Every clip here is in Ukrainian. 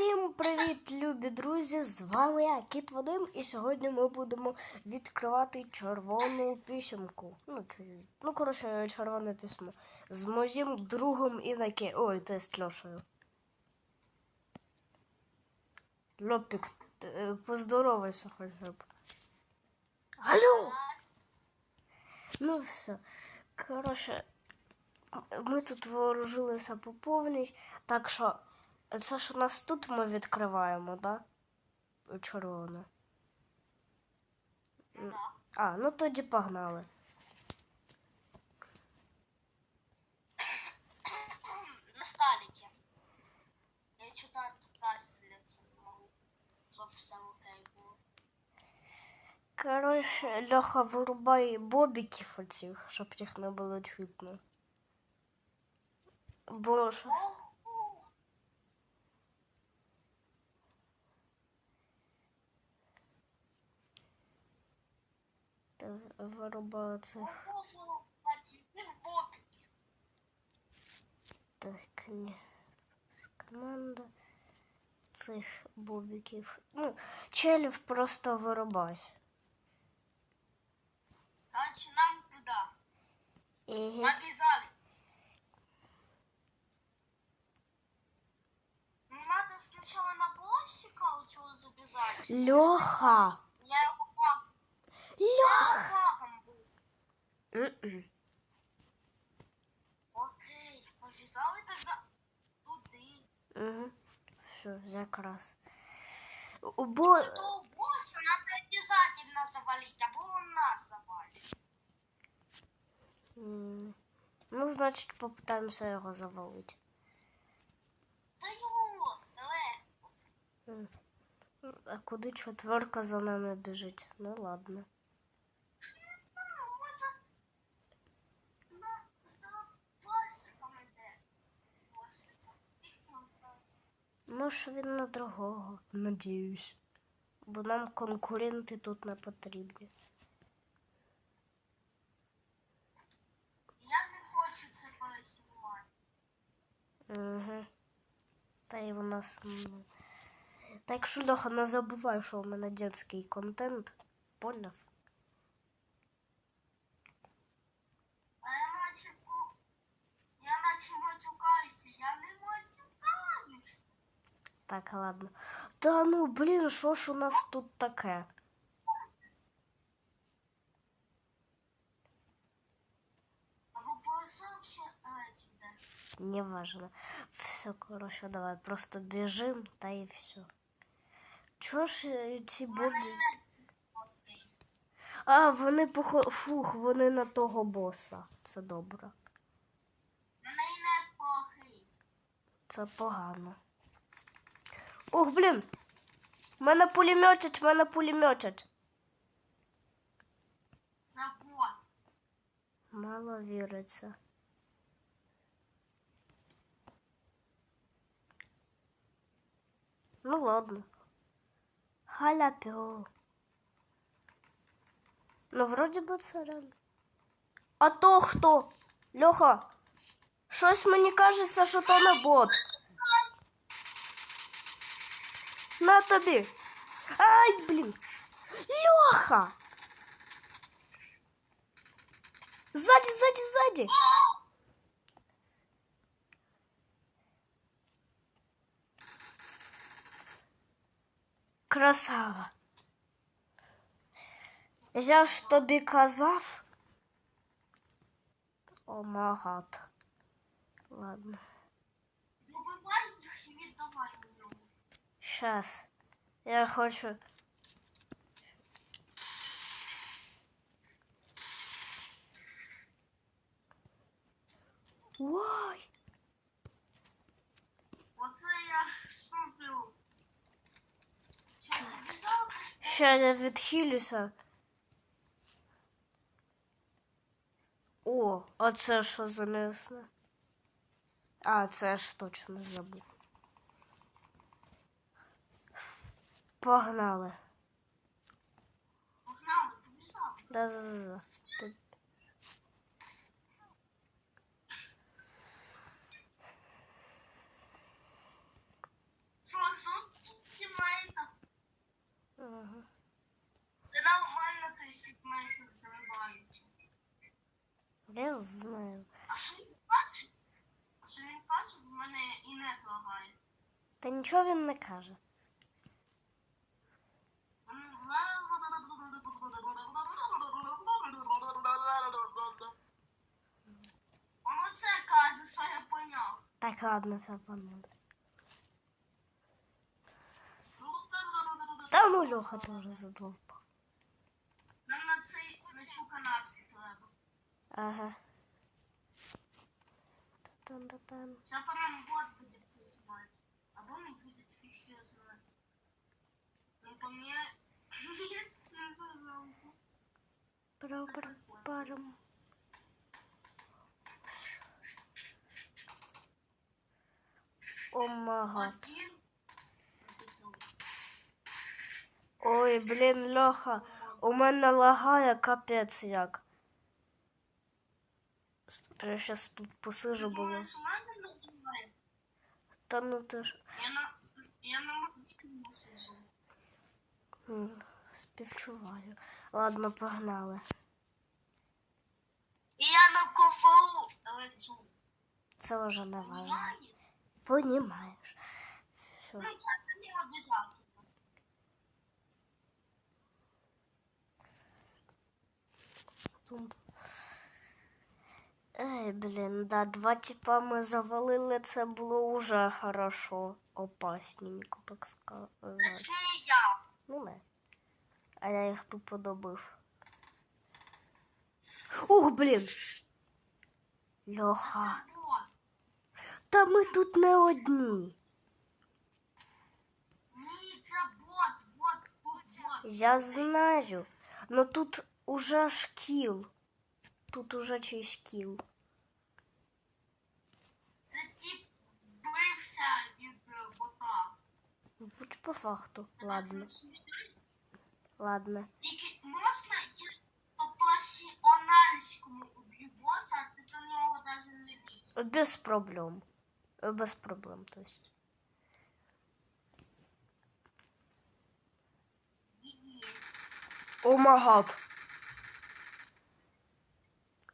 Всім привіт, любі друзі! З вами я, Кіт Вадим, і сьогодні ми будемо відкривати червону письмку. Ну, ну коротше, червоне письмо. З моїм другом Інаке. Ой, то з Льошею. Льопік, е, поздоровайся хоча б. Алло! Ну все. Коротше, ми тут вооружилися по повній, так що це ж у нас тут ми відкриваємо, да? Червоне. А, ну тоді погнали. на сталике. Я читать кастелица не могу. Что все окей было. Коротше, Льоха, вирубай бобіків оцих, щоб їх не було чутно. Бо ж- та вирубай оцих. Ого! Один бобики. Так, ні. Команда цих бобіків. Ну, челів просто вирубай. Короче, нам туда. І... Обязали. Ну, надо сначала на боссика учил забежать. Льоха! Льоха! Окей, повязали тогда туди. Угу. Все, якраз. Бо... Босса надо обязательно завалить, або он нас завалит. м, Ну, значить, попитаємося його завалити. Да его, давай. М. А куди четверка за нами біжить? Ну ладно. Я знаю, може на за боссиком іде. Боссиком. Їх не знаю. Може він на другого, надіюсь. Бо нам конкуренти тут не потрібні. Я не хочу це переснімати. Угу. Та й у нас. Так що, Льоха, не забувай, що у мене дитячий контент. Поняв? А я наче по... Я наче матюкаюся, я не матюкаюсь. Так, ладно. Та ну, блін, що ж у нас тут таке? Речі. Неважно. Все, короче, давай просто бежим, та і все. Чого ж е, ці бобі? А, вони похо... Фух, вони на того боса. Це добре. Не. Це погано. Ух, блін! Мене пулеметять, мене пулеметять. Забор. Мало віриться. Ну ладно. Халяпю. Ну, вроді би це реально. А то хто? Льоха, щось мені кажеться, що то не бот. На тобі. Ай, блін. Льоха! Сзади, сзади, сзади. Красава. Я ж тобі казав. О магад. Ладно. Щас. Я хочу. Ой! Оце я зв'язала Ще я відхилюся. О, а це що за місце? А, це ж точно забув. Погнали. Погнали. Да, да, да, да. Що, сутки маєте? Ага. Це нормально, то есть маєте заливають. Я знаю. А що не каже? А що не каже? В мене и не лагає. Да ничего он не кажет. Це каже, що я поняв. Так, ладно, все поняли. Та ну Льоха теж задовбав. Нам на цей на цю канатку треба. Ага. Та-тан-та-тан. Це по нам бот буде це звати. Або не буде фіхи звати. Ну по мені не зазовку. Пара-пара-парам. О мага. Один. Ой, блін, Льоха, у мене лагає капець як. Я щас тут посижу було. Та ну ти ж. Я на мобільному сижу. Співчуваю. Ладно, погнали. І я на ковру лежу. Це вже не важно. Понімаєш. Все. Це не. Ей, блін, да, два типа ми завалили, це було уже хорошо. Опасненько, так сказати. Точніше я. Ну не. А я їх тупо добив. Ух, блін! Льоха. Та ми тут не одні. Ні, це бот, бот, тут бот. Я знаю. Но тут уже шкіл. Тут уже чийсь кіл. Це тип бився від бота. Будь по факту. Ладно, ладно. Тільки можна по пасіональському уб'ю боса, а ти до нього навіть не лізь. Без проблем. Без проблем, то есть. О магад.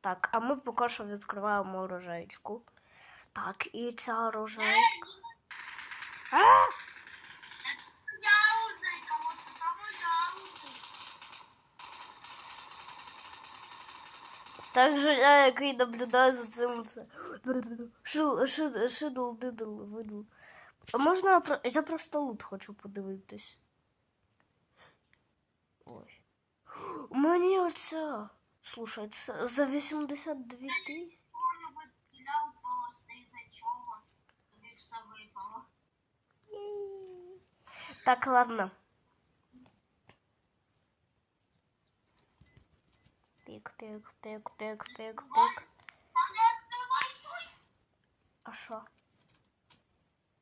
Так, а ми поки що відкриваємо оружейку. Так, і ця оружейка. А! Так же я, який наблюдаю за цим це. Шил, шид, шидл, дидл, видл. А можна я про- я просто лут хочу подивитись. Ой. Мені оця. Слушай, це за 82 тисячі. Хто виділяв просто із-за чого тобі все випало. А що?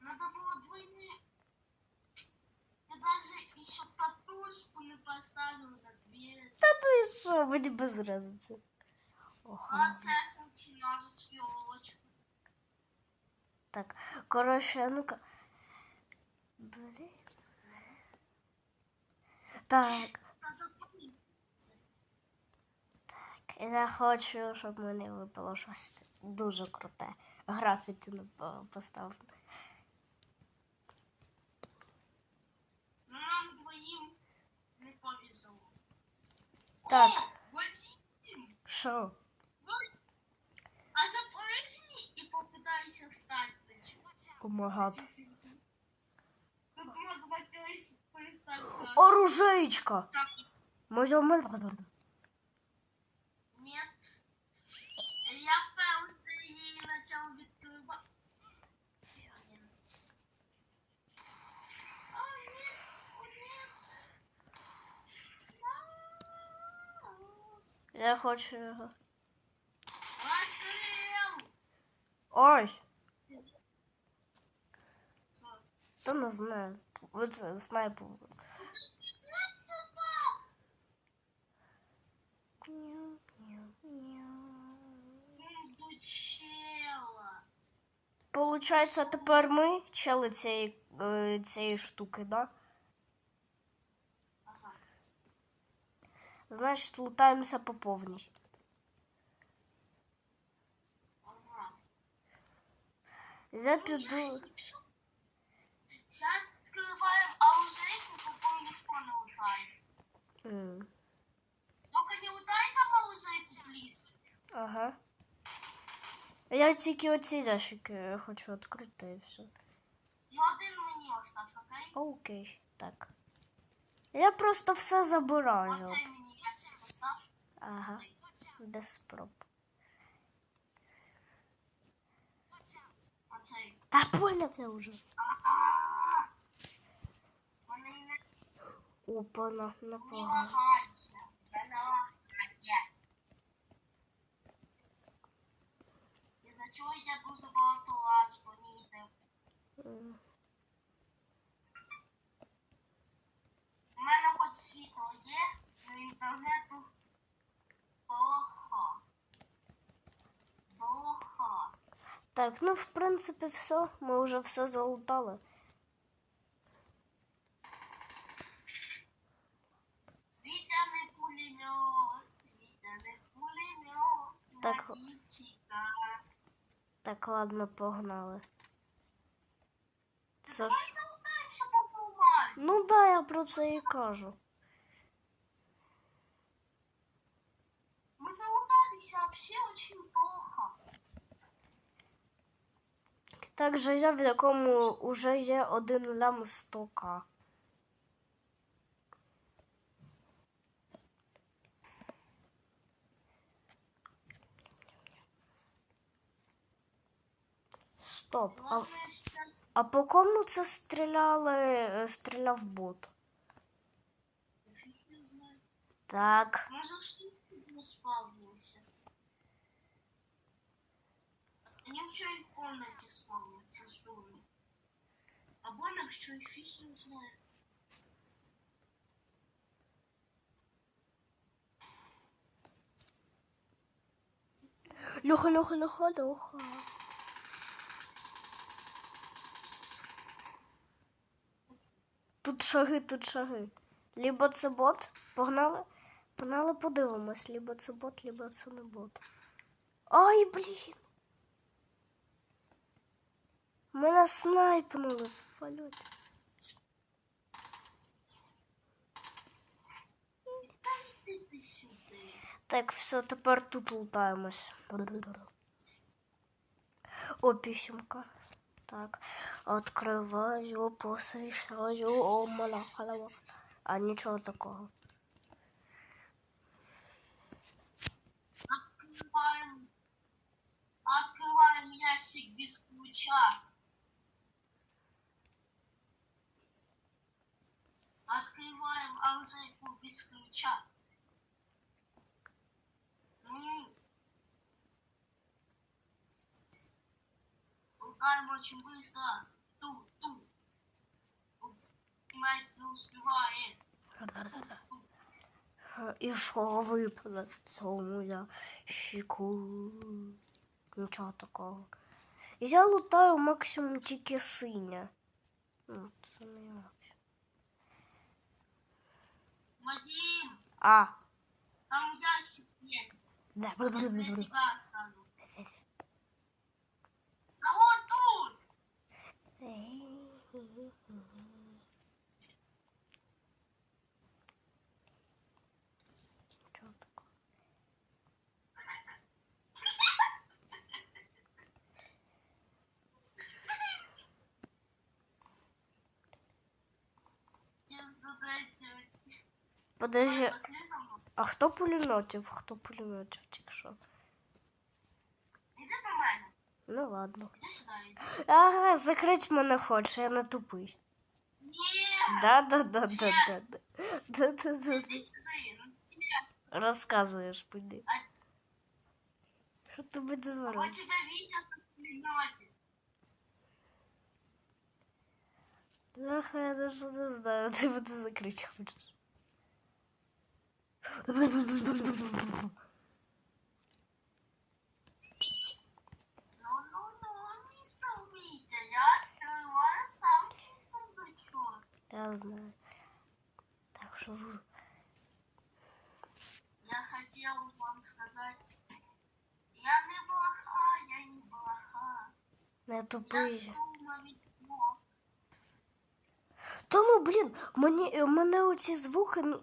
Надо було двойне. Ти даже еще катушку не поставил на дверь. Та ну і що, мені без разниці. Ох, А це сантина з фіолочку. так, коротше, ну-ка. Блін. Так, Та запали. так, я хочу, щоб мені випало щось дуже круте. Графіті поставив. Нам двоїм не повезло. Так. Що? А запрыгни і попытайся стати. О май гад. Тут можна перестати. Оружейка! Моя мене. Нет. Я певся її почав відкривати. О, ні, о, ні. Я хочу його. Ой! Та не знаю. Оце снайпер. Получається, тепер ми чели цієї, е, цієї штуки, да? Ага. Значить, лутаємося по повній. Я піду. ящик, що? Зараз відкриваємо аузейку, поки ніхто не лутає. М, Тільки не лутай там аузейку, пліз. Ага. Я тільки оці ящики хочу відкрити і все. І один мені остав, окей? Окей, так. Я просто все забираю. Оцей мені. Ага, без. Оцей. Та не Опана, не напевно. лагаються. Не за чого я дуже багато раз помітив. М, У мене хоч світло є, Так, ну в принципі все. Ми вже все залутали. Вітяний пулемет, вітяний пулемет. Так. Так, ладно, погнали. Це ж. Ну да, я про це і кажу. Також я, в якому вже є один лям 100к. Стоп. А, а по кому це стріляли? е, Стріляв бот. Так. Может, что не спавнился? Еще и в комнате спавнятся, что ли? А больно, что и фиг не знаю. Льоха, Льоха, Льоха, Льоха. Тут шаги, тут шаги. Либо це бот. Погнали? Погнали подивимось. Либо це бот, либо це не бот. Ай, блін. Мене снайпнули в польоті. Ты, ты сюда. Так, все, тепер тут лутаємось. О, пісюмка. Так, откриваю, посвіщаю, о, мала халава. А нічого такого. Открываем... Открываем ящик без ключа. Открываем оружейку без ключа. Ну. Лутаем очень быстро. Ту, ту. Понимаете, не успевает. І що випало в цьому ящику? Нічого такого. Я лутаю максимум тільки синя. Ну, це не максимум. Вадим, А, там ящик есть. да, Я для тебя оставлю. А вот тут! Нічого такого. Сейчас задайте. Подожди, а хто пулеметів? Хто пулеметів тільки що? Иди до мене. Ну ладно. Ага, закрить мене хоче, я не тупий. Нет! Да, да, да, да, да, да. Да, да, ну тебе. Розказуєш. А, Що ти будеш а говорити? вот тебя видят в. Ах, я даже не знаю, ти мене закрити хочеш. Я знаю. Так что... Я хотел вам сказать... Я не плоха, я не плоха. Я тупые. Я Та ну блін, мені мене оці звуки ну,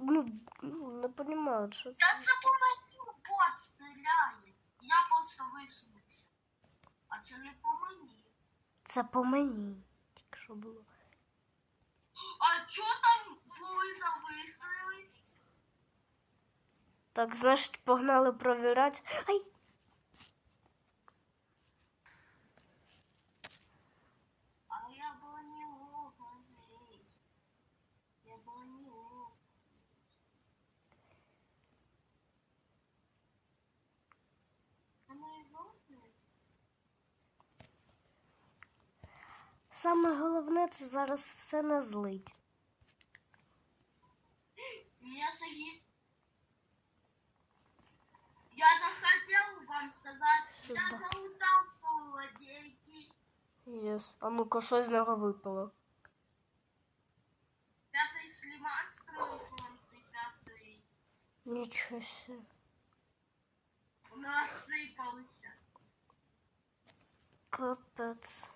ну не розумію, що це. Та це по мені бот стріляє. Я просто висунувся. А це не по мені. Це по мені. Тільки що було. А чо там були за вистріли? Так, значить, погнали провіряти. Ай! А я була не лопаний. Я була не лопаний. Вона і лопне? Саме головне це зараз все не злить. Меня саги. Я захотел вам сказать, я залутал полудейки. Єс. А ну-ка, що з нього випало? Ничего себе. Насыпался. Капец.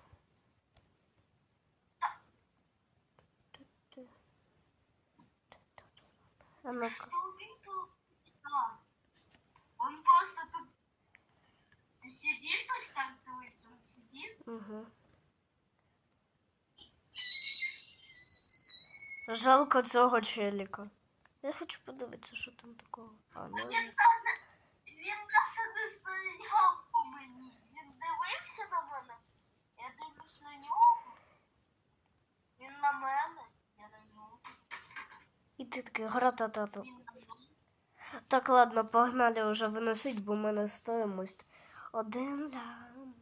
А ну-ка. Он просто тут сидит, то есть там, он сидит. Угу. Жалко цього челіка. Я хочу подивитися, що там такого. А, ну. Він даже, він даже не стріляв по мені. Він дивився на мене. Я дивлюсь на нього. Він на мене. Я на нього. І ти такий гра-та-та-та. Він на мене. Так, ладно, погнали вже виносить, бо в мене стоїмость один лям.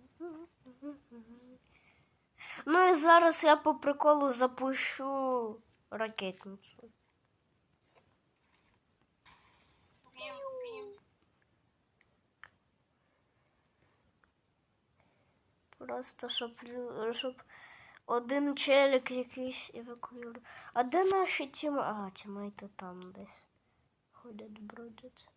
Ну і зараз я по приколу запущу ракетницю. Пім, пім. Просто щоб, щоб один челік якийсь евакуював. А де наші тім... А, тімейти там десь ходять, бродять.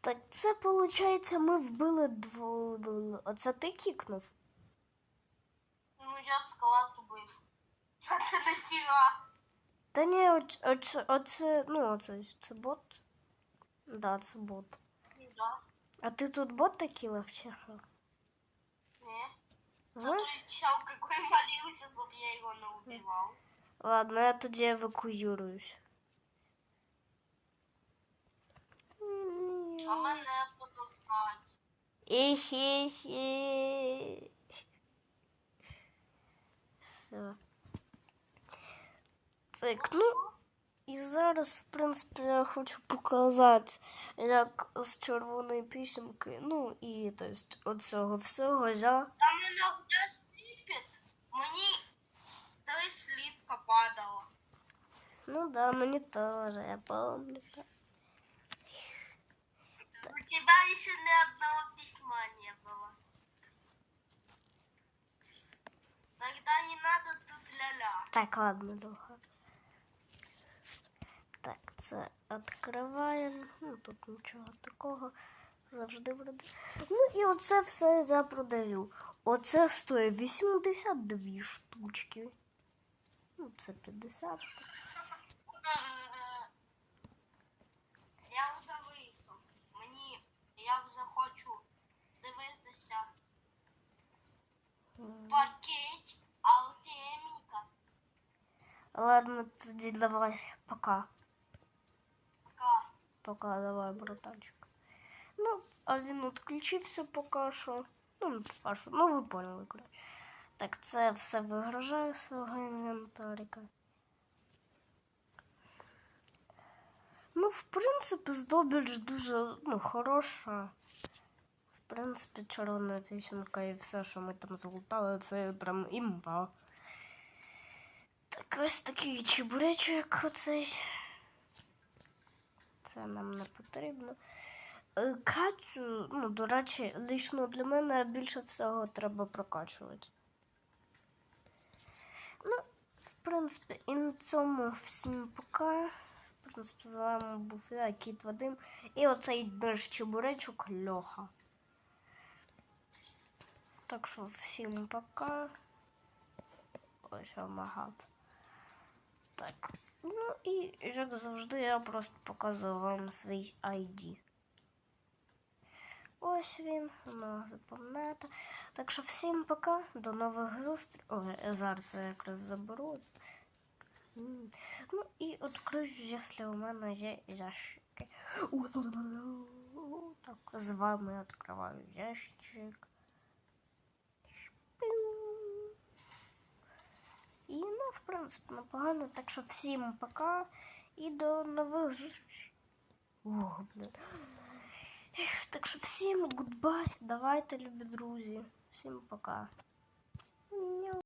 Так це, виходить, ми вбили двох. А це ти кікнув? Ну я склад убив. А це не фіга. Та ні, оце, оце, оце ну, оце, це бот. Да, це бот. Ну да. А ти тут бот такий легче? Ні. Це Знаєш? той чел, який молився, щоб я його не убивав. Ладно, я тоді евакуююсь. А мене подознать. Ихи-хи. Все. Так, ну, і зараз, в принципі, я хочу показати, як з червоної пісеньки, ну і то есть, оцього всього я. Там иногда сліпить. Мені три сліпка падало. Ну да, мені теж, я помню. так. У тебя еще ни одного письма не было. Тогда не надо тут ля-ля. Так, ладно, Леха. Це відкриваємо. Ну, тут нічого такого. Завжди буде. Ну і оце все я продаю. Оце стоїть 82 штучки. Ну, це 50. Я вже вийшов. Мені я вже хочу дивитися пакет Артеміка. Ладно, тоді давай, пока. Пока. Давай, братанчик. Ну, а він відключився поки що. Ну, поки що. Ну, ви поняли, коротше. Так, це все вигружаю з свого інвентарика. Ну, в принципі, здобич дуже ну, хороша. В принципі, червона пісенька і все, що ми там залутали, це прям імба. Так ось такий чебуречок оцей. Це нам не потрібно. Е, Кацю, ну, до речі, лично для мене більше всього треба прокачувати. Ну, в принципі, і на цьому всім пока. В принципі, з вами був я, Кіт Вадим. І оцей наш чебуречок Льоха. Так що всім пока. Ось омагат. Так. Ну і як завжди, я просто показую вам свій ID. Ось він, ну, запам'ятайте. Так що всім пока, до нових зустрічей. Ой, зараз я якраз заберу. Ну і відкрию, якщо у мене є ящики. Так, з вами відкриваю ящик. І, ну, в принципі, непогано. Так що всім пока і до нових зустрічей. Ох, блін. Ех, Так що всім гудбай. Давайте, любі друзі. Всім пока.